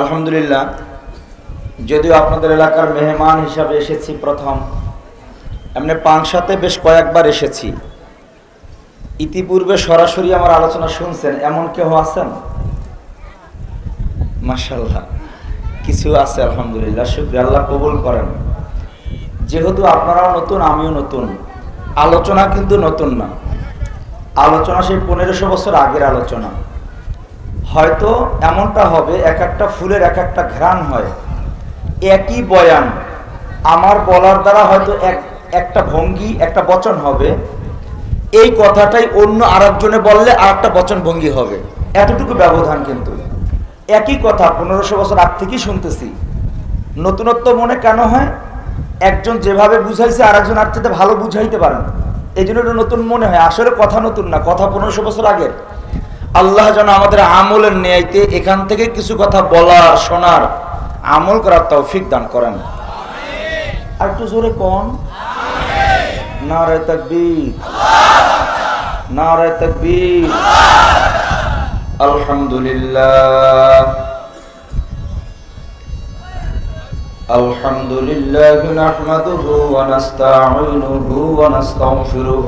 আলহামদুলিল্লাহ, যদিও আপনাদের এলাকার মেহমান হিসাবে এসেছি প্রথম, এমনি পাংশাতে বেশ কয়েকবার এসেছি। ইতিপূর্বে সরাসরি আমার আলোচনা শুনছেন, এমন কেউ আছেন? মাসাল্লাহ কিছু আছে আলহামদুলিল্লাহ, শুক্রিয়া, আল্লাহ কবুল করেন। যেহেতু আপনারাও নতুন, আমিও নতুন, আলোচনা কিন্তু নতুন না। আলোচনা সেই পনেরোশো বছর আগের আলোচনা। হয়তো এমনটা হবে, এক একটা ফুলের এক একটা ঘ্রাণ হয়। একই বয়ান। আমার বলার দ্বারা হয়তো এক, একটা ভঙ্গি, একটা বচন হবে। এই কথাটাই অন্য আরেকজনে বললে আর একটা বচন ভঙ্গি হবে। এতটুকু ব্যবধান কিন্তু। একই কথা পনেরোশো বছর আগ থেকেই শুনতেছি। নতুনত্ব মনে কেন হয়? একজন যেভাবে বুঝাইছে আর একজন আর ভালো বুঝাইতে পারেন এই জন্য নতুন মনে হয়। আসলে কথা নতুন না, কথা পনেরোশো বছর আগের। আল্লাহ যেন আমাদের আমলের ন্যায়তে এখান থেকে কিছু কথা বলার শোনার আমল করার তৌফিক দান করেন আর একটু জোরে কন নারায় তাকবীর নারায় তাকবীর আলহামদুলিল্লাহ الحمد لله نحمده ونستعينه ونستغفره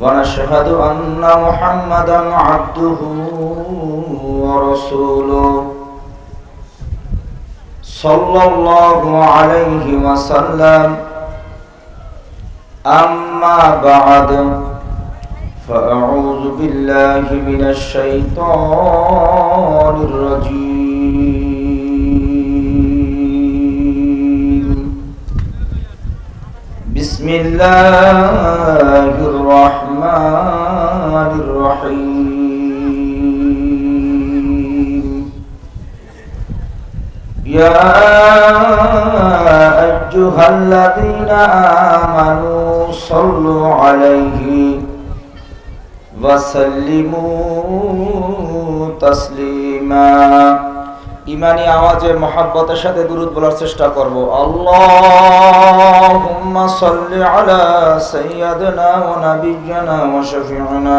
ونشهد أن محمدا عبده ورسوله صلى الله عليه وسلم أما بعد فأعوذ بالله من الشيطان الرجيم بسم الله الرحمن الرحيم يا أيها الذين آمنوا صلوا عليه وسلموا تسليما ইমানি আওয়াজে মহাব্বতের সাথে দুরুদ বলার চেষ্টা করব আল্লাহুম্মা সাল্লি আলা সাইয়্যিদিনা ওয়া নাবিয়্যিনা ওয়া শাফি'িনা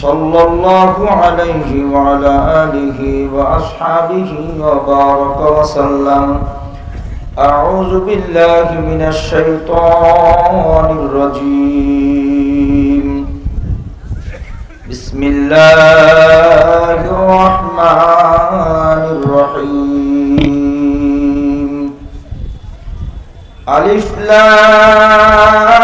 صلى الله عليه وعلى آله وأصحابه وبارك وسلم أعوذ بالله من الشيطان الرجيم بسم الله الرحمن الرحيم ألف لام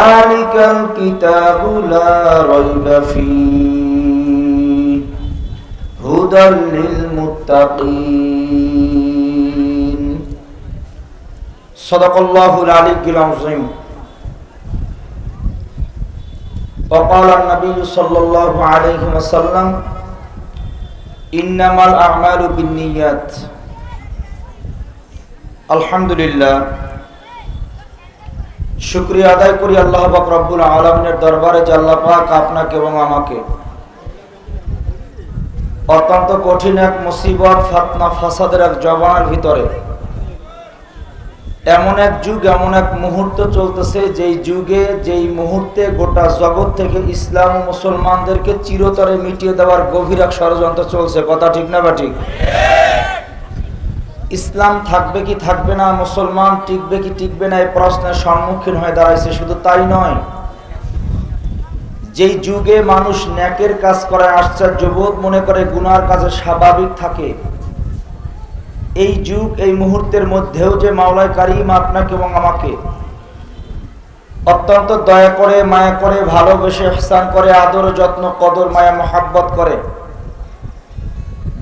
ذلك الكتاب لا ريب فيه هدى للمتقين صدق الله العلي العظيم وقال النبي صلى الله عليه وسلم إنما الأعمال بالنيات الحمد لله শুক্রিয়া আদায় করি আল্লাহ পাক রব্বুল আলমিনের দরবারে যে আল্লাহ পাক আপনাকে এবং আমাকে অত্যন্ত কঠিন এক মুসিবত, ফাতনা, ফাসাদের এক জবানের ভিতরে এমন এক যুগ, এমন এক মুহূর্ত চলতেছে, যেই যুগে, যেই মুহূর্তে গোটা জগৎ থেকে ইসলাম মুসলমানদেরকে চিরতরে মিটিয়ে দেওয়ার গভীর এক ষড়যন্ত্র চলছে। কথা ঠিক না বা ঠিক? ইসলাম থাকবে কি থাকবে না, মুসলমান টিকবে কি টিকবে না, এই প্রশ্নের সম্মুখীন হয়ে দাঁড়াইছে, শুধু তাই নয়। যেই যুগে মানুষ ন্যাকের কাজ করে আশ্চর্যবোধ মনে করে গুনার কাজে স্বাভাবিক থাকে, এই যুগ, এই মুহূর্তের মধ্যেও যে মাওলায় কারিম আপনাকে এবং আমাকে অত্যন্ত দয়া করে, মায়া করে, ভালোবেসে স্থান করে, আদর, যত্ন, কদর, মায়া, মহাব্বত করে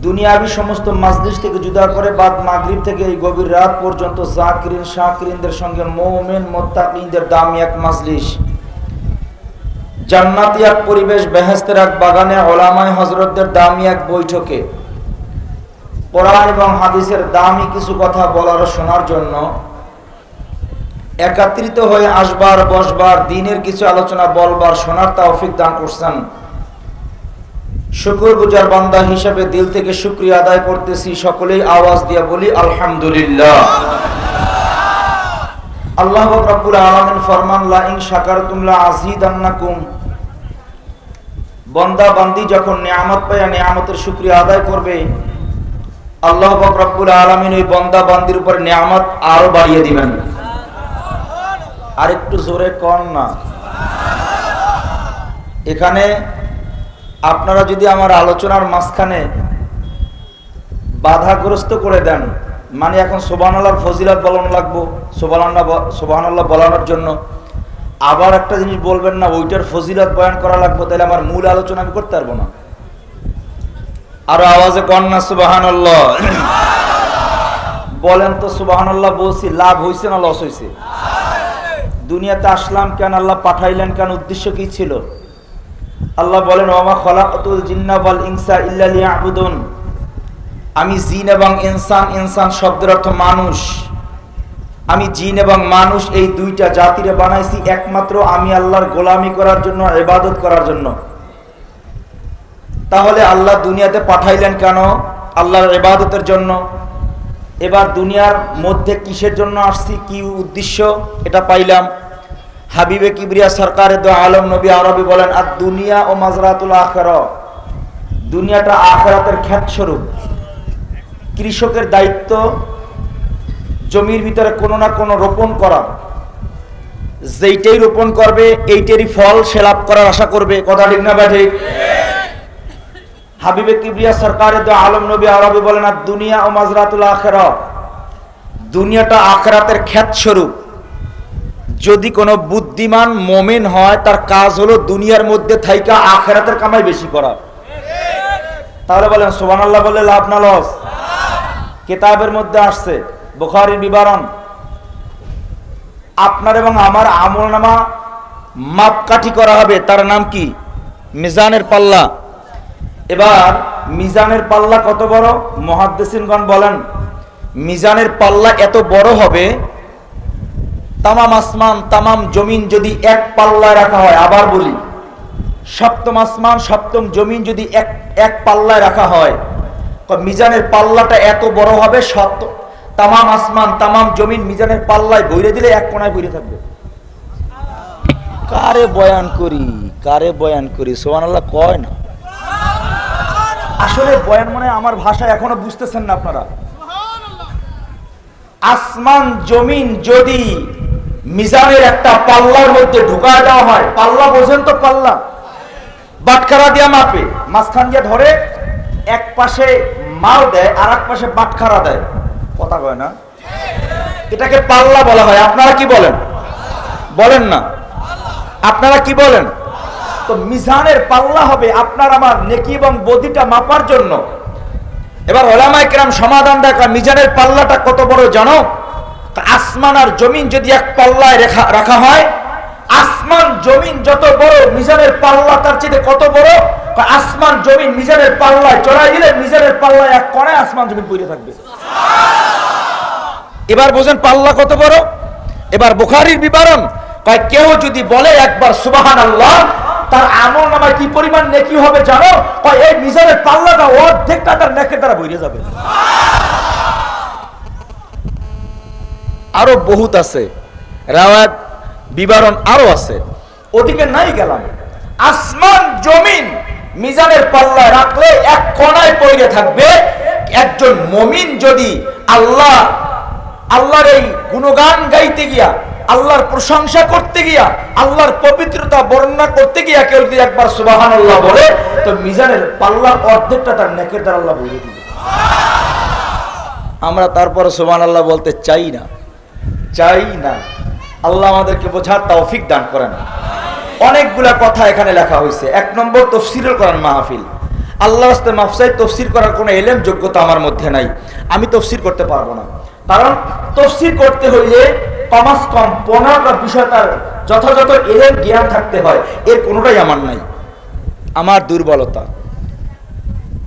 দুনিয়াবি সমস্ত মাজলিস থেকে জুদা করে বাদ মাগরিব থেকে এই গভীর রাত পর্যন্ত জাকিরিন, শাকিরিনদের সঙ্গে মোমেন, মোত্তাকিনদের দামি এক মাজলিস জান্নাতি এক পরিবেশ বেহেস্তের এক বাগানে ওলামায় হজরতদের দামি এক বৈঠকে। কোরআন এবং হাদিসের দামি কিছু কথা বলার শোনার জন্য একাত্রিত হয়ে আসবার, বসবার, দিনের কিছু আলোচনা বলবার, শোনার তৌফিক দান করছেন শুকুর গুজার বান্দা হিসেবে দিল থেকে শুক্রিয়া আদায় করতেছি, সকলেই আওয়াজ দিয়ে বলি, আলহামদুলিল্লাহ। আল্লাহ রাব্বুল আলামিন ফরমান, লা ইন শাকারতুম লা আযীদান্নাকুম। বান্দা বান্দি যখন নিয়ামত পায় নিয়ামতের শুকরিয়া আদায় করবে, আল্লাহ রাব্বুল আলামিন ওই বান্দা বান্দির উপর নিয়ামত আরও বাড়িয়ে দিবেন। আর একটু জোরে কন না। এখানে আপনারা যদি আমার আলোচনার মাঝখানে বাধাগ্রস্ত করে দেন মানে এখন সোবান আল্লাহর ফজিলাত বলানো লাগবো সোবান আল্লাহ সোবান আল্লাহ বলানোর জন্য, আবার একটা জিনিস বলবেন না, ওইটার ফজিলাত বয়ান করা লাগবো, তাহলে আমার মূল আলোচনা আমি করতে পারব না। আরও আওয়াজে কন্যা সুবাহান বলেন তো সুবাহান আল্লাহ বলছি, লাভ হয়েছে না লস হয়েছে দুনিয়াতে আসলাম কেন, আল্লাহ পাঠাইলেন কেন, উদ্দেশ্য কি ছিল? আল্লাহ বলেন ওমা খলাকাতুল জিন্না ওয়াল ইনসা ইল্লা লিয়াবুদুন। আমি জিন এবং ইনসান ইনসান শব্দের অর্থ মানুষ। আমি জিন এবং মানুষ এই দুইটা জাতিরে বানাইছি একমাত্র আমি আল্লাহর গোলামি করার জন্য, ইবাদত করার জন্য। তাহলে আল্লাহ দুনিয়াতে পাঠাইলেন কেন? আল্লাহর ইবাদতের জন্য। এবার দুনিয়ার মধ্যে কিসের জন্য আসছি? কি উদ্দেশ্য? এটা পাইলাম। হাবিবে কিবরিয়া সরকারে দো আলম নবী আরবি বলেন, আর দুনিয়া ও মাজরাতুল আখের দুনিয়াটা আখেরাতের খ্যাত স্বরূপ কৃষকের দায়িত্ব জমির ভিতরে কোনো না কোনো রোপণ করা। যেইটাই রোপণ করবে, এইটারই ফল সে লাভ করার আশা করবে। কথা ঠিক না ব্যাঠে হাবিবে কিবরিয়া সরকারে দো আলম নবী আরবি বলেন, আর দুনিয়া ও মাজরাতুল আখের দুনিয়াটা আখেরাতের খ্যাত স্বরূপ যদি কোনো বুদ্ধিমান মোমেন হয়, তার কাজ হলো দুনিয়ার মধ্যে থাইকা আখেরাতের কামাই বেশি করা। তাহলে বলেন সোবান আল্লাহ বলে লাভ না লস? কেতাবের মধ্যে আসছে, বুখারির বিবরণ। আপনার এবং আমার আমল নামা মাপকাঠি করা হবে, তার নাম কি? মিজানের পাল্লা। এবার, মিজানের পাল্লা কত বড়? মহাদ্দেসিনগণ বলেন, মিজানের পাল্লা এত বড় হবে তামাম আসমান, তামাম জমিন যদি এক পাল্লায় রাখা হয়, আবার বলি, সপ্তম আসমান, সপ্তম জমিন যদি এক এক পাল্লায় রাখা হয় মিজানের পাল্লাটা এত বড় হবে সত্য তামাম আসমান, তামাম জমিন মিজানের পাল্লায় বইরে দিলে এক কোনায় বইরে থাকবে। কারে বয়ান করি, কারে বয়ান করি সোহান আল্লাহ কয় না। আসলে বয়ান মানে আমার ভাষা এখনও বুঝতেছেন না আপনারা। আসমান, জমিন যদি মিজানের একটা পাল্লার মধ্যে ঢুকায় দেওয়া হয়। পাল্লা বোঝেন তো পাল্লা? বাটখারা দিয়া মাপে। মাঝখান দিয়ে ধরে, এক পাশে মাল দেয় আর এক পাশে বাটখারা দেয়। কথা কয় না? এটাকে পাল্লা বলা হয়। আপনারা কি বলেন? বলেন না। আপনারা কি বলেন? তো মিজানের পাল্লা হবে আপনার আমার নেকি এবং বদিটা মাপার জন্য। এবার ওলামাই কেরাম সমাধান দেখা, মিজানের পাল্লাটা কত বড় জানো? আসমান আর জমিন যদি এক পাল্লায় রেখা রাখা হয়, আসমান, জমিন যত বড়, মিজানের পাল্লা তার চেয়ে কত বড়? আসমান, জমিন মিজানের পাল্লায় চড়াই দিলে মিজানের পাল্লায় এক কণায় আসমান, জমিন পড়ে থাকবে। এবার বোঝেন পাল্লা কত বড়? এবার বুখারির বিবরণ, কয় কেউ যদি বলে একবার সুবাহান আল্লাহ তার আমল নামায় কি পরিমাণ নেকি হবে জানো? কয় এই মিজানের পাল্লাটা অর্ধেকটা তার নেকের দ্বারা বইরে যাবে। আরও বহুত আছে। রাওয়াত বিবরণ আরও আছে। ওদিকে নাই গেলাম। আসমান, জমিন, মিজানের পাল্লায় রাখলে এক কোনায় পড়ে থাকবে। একজন মমিন যদি আল্লাহ, আল্লাহর এই গুণগান গাইতে গিয়া, আল্লাহর প্রশংসা করতে গিয়া, আল্লাহর পবিত্রতা বর্ণনা করতে গিয়া কেউ যদি একবার সুবাহান আল্লাহ বলে, তো মিজানের পাল্লার অর্ধেকটা তার নেকের দ্বারা আল্লাহ বলে দিবে। আমরা তারপরে সুবান আল্লাহ বলতে চাই না। চাই না, আল্লাহ আমাদেরকে বোঝার তৌফিক দান করেন। অনেকগুলা কথা এখানে লেখা হয়েছে। এক নম্বর, তফসিরুল কোরআন মাহফিল। আল্লাহ রাস্তে মাফসাই তফসির করার কোনো এলেম, যোগ্যতা আমার মধ্যে নাই। আমি তফসির করতে পারব না। কারণ তফসির করতে হইলে কমাস কম পনেরোটা বিষয় তার যথাযথ এলেম, জ্ঞান থাকতে হয়। এর কোনোটাই আমার নাই। আমার দুর্বলতা।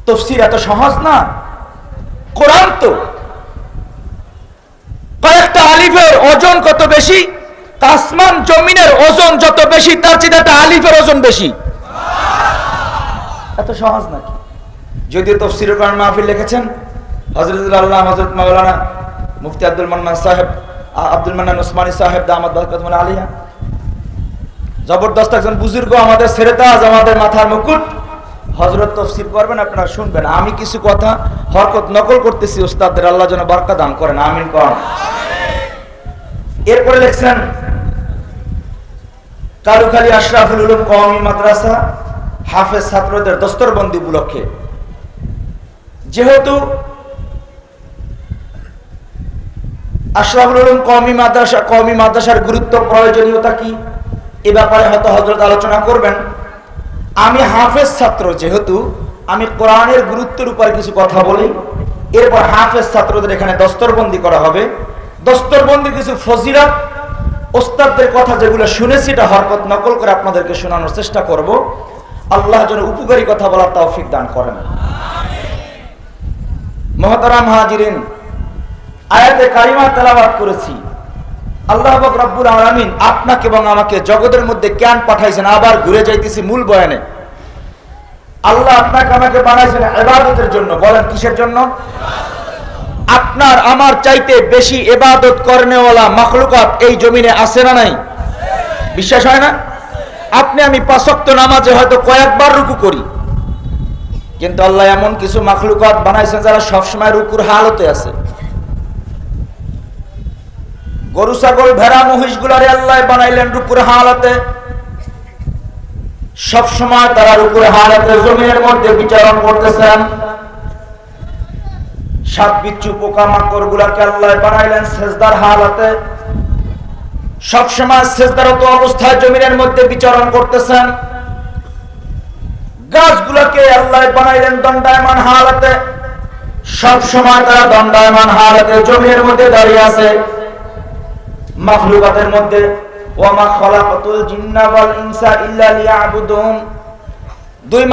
তফসির এত সহজ না? কোরআন তো কয়েকটা আলিফের ওজন কত বেশি? আসমান জমিনের ওজন যত বেশি, তার চেয়ে একটা আলিফের ওজন বেশি। এত সহজ নাকি? যদিও তফসির কোরআন মাহফিল লিখেছেন হজরত আল্লাহ হজরত মাওলানা মুফতি আব্দুল মান্নান সাহেব আব্দুল মান্নান ওসমানী সাহেব দামাদ বরকতমুল আলিয়া। জবরদস্ত একজন বুজুর্গ আমাদের সেরেতাজ আমাদের মাথার মুকুট। হজরত তফসির করবেন, আপনারা শুনবেন। আমি কিছু কথা হরকত নকল করতেছি ওস্তাদের আল্লাহ যেন বার্কা দান করেন, আমিন করেন এরপরে লিখছেন কালুখালী আশরাফুল উলুম কওমি মাদ্রাসা হাফেজ ছাত্রদের দস্তরবন্দি উপলক্ষে। যেহেতু আশরাফুল উলুম কওমি মাদ্রাসা, কওমি মাদ্রাসার গুরুত্ব প্রয়োজনীয়তা কি? এ ব্যাপারে হয়তো হজরত আলোচনা করবেন। আমি হাফেজ ছাত্র যেহেতু আমি কোরআনের গুরুত্বের উপরে কিছু কথা বলি। এরপর হাফেজ ছাত্রদের এখানে দস্তরবন্দি করা হবে। দস্তরবন্দি কিছু ফজিরাত ওস্তাদদের কথা যেগুলো শুনেছি, এটা হরকত নকল করে আপনাদেরকে শোনানোর চেষ্টা করব। আল্লাহ যেন উপকারী কথা বলার তৌফিক দান করেন। মহতারাম হাজিরিন, আয়াতে কারিমা তেলাবাদ করেছি। আল্লাহ রব্বুল আলামিন আপনাকে এবং আমাকে জগতের মধ্যে জ্ঞান পাঠাইছেন, আবার ঘুরে যাইতেছি মূল বয়ানে। আল্লাহ আপনাকে আমাকে বানাইছেন ইবাদতের জন্য। বলেন, কিসের জন্য? আপনার আমার চাইতে বেশি এবাদত করনেওয়ালা মাখলুকাত এই জমিনে আছে না নাই? বিশ্বাস হয় না? আপনি আমি পাঁচক্ত নামাজে হয়তো কয়েকবার রুকু করি। কিন্তু আল্লাহ এমন কিছু মাখলুকাত বানাইছেন যারা সবসময় রুকুর হালতে আছে। গরু, ছাগল, ভেড়া মহিষ গুলারে আল্লাহ বানাইলেন রুকুর হালাতে। সব সময় তারা রুকুর হালাতে জমিনের মধ্যে বিচারণ করতেছেন। সাপ বিচ্ছু পোকা মাকড় গুলাকে আল্লাহ বানাইলেন সেজদার হালাতে সব সময় সেজদারত অবস্থায় জমিনের মধ্যে বিচরণ করতেছেন। গাছগুলোকে আল্লাহ বানাইলেন দণ্ডায়মান হালাতে সব সময় তারা দণ্ডায়মান হালাতে জমিনের মধ্যে দাঁড়িয়ে আছে। মাখলুকাতের মধ্যে ওয়ামা খলাকাতুল দুই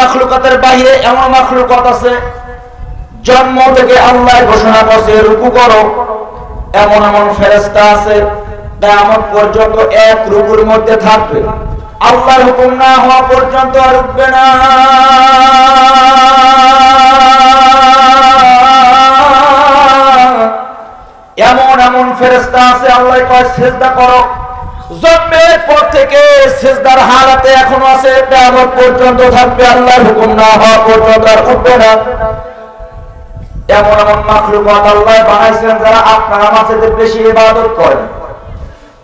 এমন আছে, জন্ম থেকে আল্লাহ ঘোষণা রুকু করো। এমন এমন ফেরেশতা আছে পর্যন্ত এক মধ্যে থাকবে। আল্লাহর হুকুম না হওয়া পর্যন্ত আর না। এমন এমন ফেরেস্তা আছে আল্লাহ কয় করো। জন্মের আছে না আল্লাহ বানাইছেন যারা আপনার আমার বেশি ইবাদত করেন।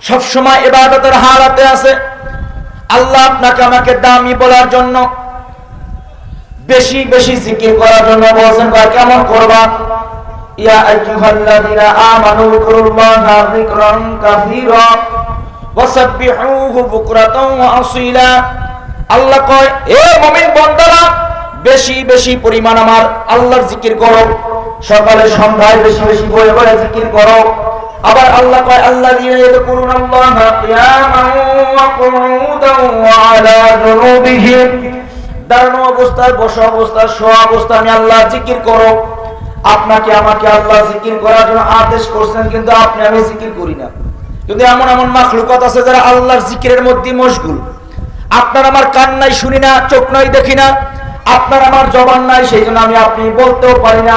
সব সময় ইবাদতের হারাতে আছে। আল্লাহ আপনাকে আমাকে দামি বলার জন্য, বেশি বেশি জিকির করার জন্য বলছেন কেমন করবা? ইয়া আইয়ুহাল্লাযীনা আমানু যিকরান কাসীরা। ওয়াসাব্বিহুহু বুকরাতাও আসীলা। আল্লাহ কয়, এ মুমিন বান্দারা, বেশি বেশি পরিমাণ আমার আল্লাহর জিকির করো। সকালে সন্ধ্যায় বেশি বেশি বলে বলে জিকির করো। আবার আল্লাহ কয়, আল্লাযীনা ইয়াযকুরুনাল্লাহা কিয়ামান ওয়া কুউদান ওয়া আলা জুনুবিহিম দাঁড়ানো অবস্থায় বসা অবস্থায় শোয়া অবস্থায় আমি আল্লাহ জিকির করো। আপনাকে আমাকে আল্লাহ জিকির করার জন্য আদেশ করছেন, কিন্তু আপনি আমি জিকির করি না। কিন্তু এমন এমন মাখলুকাত আছে যারা আল্লাহর জিকিরের মধ্যে মশগুল, আপনার আমার কান নাই শুনি না, চোখ নাই দেখি না, আপনার আমার জবান নাই, সেই জন্য আমি আপনি বলতেও পারি না,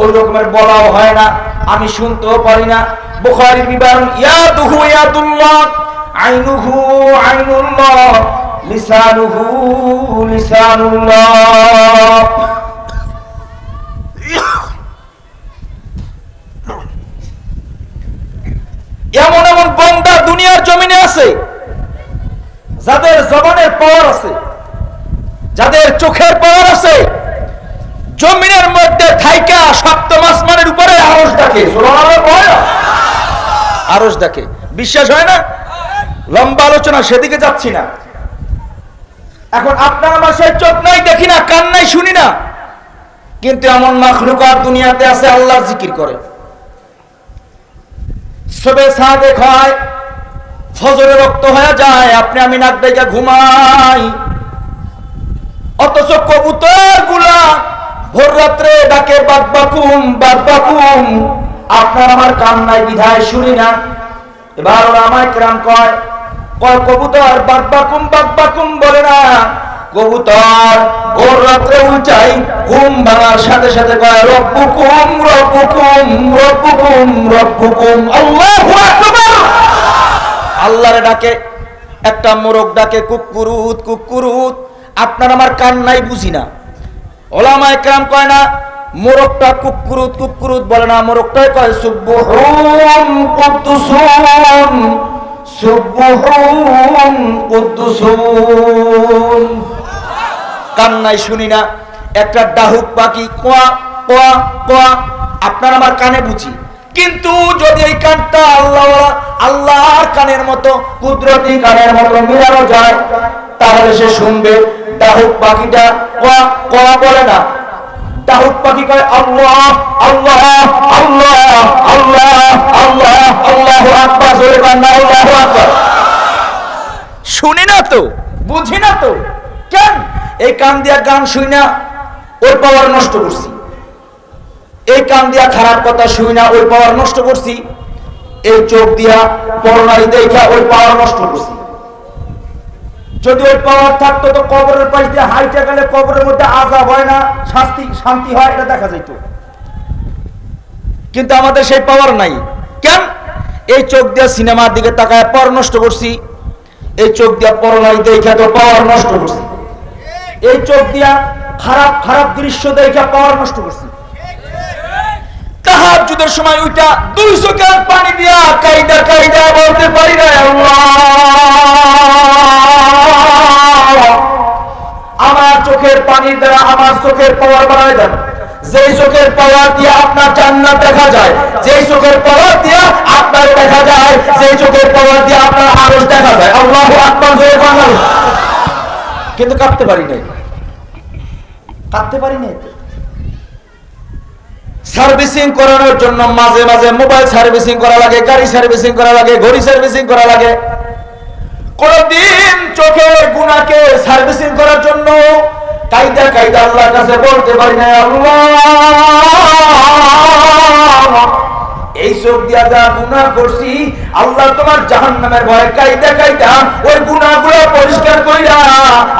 ওই রকমের বলাও হয় না, আমি শুনতেও পারি না। বুখারীর বিবরণ ইয়াদুহু ইয়াদুল্লাহ আইনুহু আইনুল্লাহ, লিসানুহু লিসানুল্লাহ। এমন এমন বন্দা দুনিয়া আছে, যাদের জবানের পাওয়ার আছে, যাদের চোখের পাওয়ার আছে, জমিনের মধ্যে থাইকা সপ্তম আসমানের উপরে আরস ডাকে। আরস ডাকে। বিশ্বাস হয় না? লম্বা আলোচনা, সেদিকে যাচ্ছি না। এখন আপনার আমার সেই চোখ নাই, দেখি না, কান নাই, শুনি না। কিন্তু এমন মাখলুকার দুনিয়াতে আছে, আল্লাহ জিকির করে। সবে সাদেক হয় ফজরে রক্ত হয়ে যায়, আপনি আমি নাক ডেকে ঘুমাই। অথচ কবুতরগুলা ভোর রাত্রে ডাকে বাদ বাকুম বাদ বাকুম, আপনার আমার কান নাই বিধায় শুনি না। এবার ওরা আমায় কেরাম কয় কয় কবুতর বাদ বাকুম বাদ বাকুম বলে না কবুতর ভোর রাত্রে উঁচাই ঘুম ভাঙার সাথে সাথে কয়, রব্বুকুম রব্বুকুম রব্বুকুম রব্বুকুম, আল্লাহু আকবার! আল্লাহরে ডাকে, একটা মোরগ ডাকে, কুকুরুত কুকুরুত! আপনার আমার কান নাই বুঝি না। ওলামা একরাম কয় না, মোরগটা কুকুরুত কুকুরুত! বলে না, মোরগটাই কয় সুব্বুহুম কুদ্দুসুন সুব্বুহুম কুদ্দুসুন। কান নাই শুনি না। একটা ডাহুক পাখি, কোয়া কোয়া কোয়া, আপনার আমার কানে বুঝি। কিন্তু যদি এই কানটা আল্লাহ আল্লাহর কানের মতো, কুদরতি কানের মতো মিলানো যায়, তাহলে সে শুনবে, ডাহুক পাখিটা কোয়া কোয়া বলে না। ডাহুক পাখি কয়, আল্লাহ আল্লাহ আল্লাহ আল্লাহ আল্লাহ, আল্লাহু আকবার, জোরে কয় না আল্লাহু আকবার। শুনি না তো, বুঝি না তো। কেন? এই কান দিয়া গান শুই না ওই পাওয়ার নষ্ট করছি। এই কান দিয়া খারাপ কথা শুই না ওই পাওয়ার নষ্ট করছি। এই চোখ দিয়া পরনারী দেখা ওই পাওয়ার নষ্ট করছি। যদি ওই পাওয়ার থাকতো তো কবরের পাশ দিয়ে হাইটে গেলে কবরের মধ্যে আজাব হয় না, শাস্তি, শান্তি হয়, এটা দেখা যাইতো। কিন্তু আমাদের সেই পাওয়ার নাই। কেন? এই চোখ দিয়ে সিনেমার দিকে তাকায় পর নষ্ট করছি। এই চোখ দিয়া পরনারী দেখা তো পাওয়ার নষ্ট করছি। এই চোখ দিয়া খারাপ খারাপ দৃশ্য দেখা পাওয়ার নষ্ট করছি। সময় ওইটা দুই চোখের পানি দিয়া কাইদা কাইদা বলতে পারি না আমার চোখের পানির দ্বারা আমার চোখের পাওয়ার বাড়ায় দেন। চোখের পাওয়ার দিয়ে আপনার জান্নাত দেখা যায়, যেই চোখের পাওয়ার দিয়ে আপনার দেখা যায়, যেই চোখের পাওয়ার দিয়ে আপনার আরশ দেখা যায়। আল্লাহু বলেন। কিন্তু কাঁদতে পারি নাই। কাঁদতে পারি নাই সার্ভিসিং করানোর জন্য মাঝে মাঝে মোবাইল সার্ভিসিং করা লাগে, গাড়ি সার্ভিসিং করা লাগে, ঘড়ি সার্ভিসিং করা লাগে। কোনদিন চোখের গুণাকে সার্ভিসিং করার জন্য কায়দা কায়দা আল্লাহর কাছে বলতে পারি না আল্লাহ। এই চোখ দিয়া যা গুনাহ করছি, আল্লাহ তোমার জাহান্নামের ভয়ে কায়দা কায়দা ওই গুনাহগুলো পরিষ্কার কইরা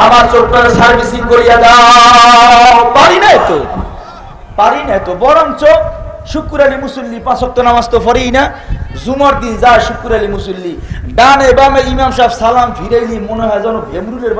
আমার চোখটা সার্ভিসিং করিয়া দাও। পারি না তো? পারি না তো। বরঞ্চ শুক্র আলী মুসল্লি পাঁচক্ত নামাজ তো পড়েই না। জুমার দিন যায় শুক্র আলী মুসল্লি। ডানে বামে ইমাম সাহেব সালাম ফিরাইলি, মনে হয় যেন ভেমরুলের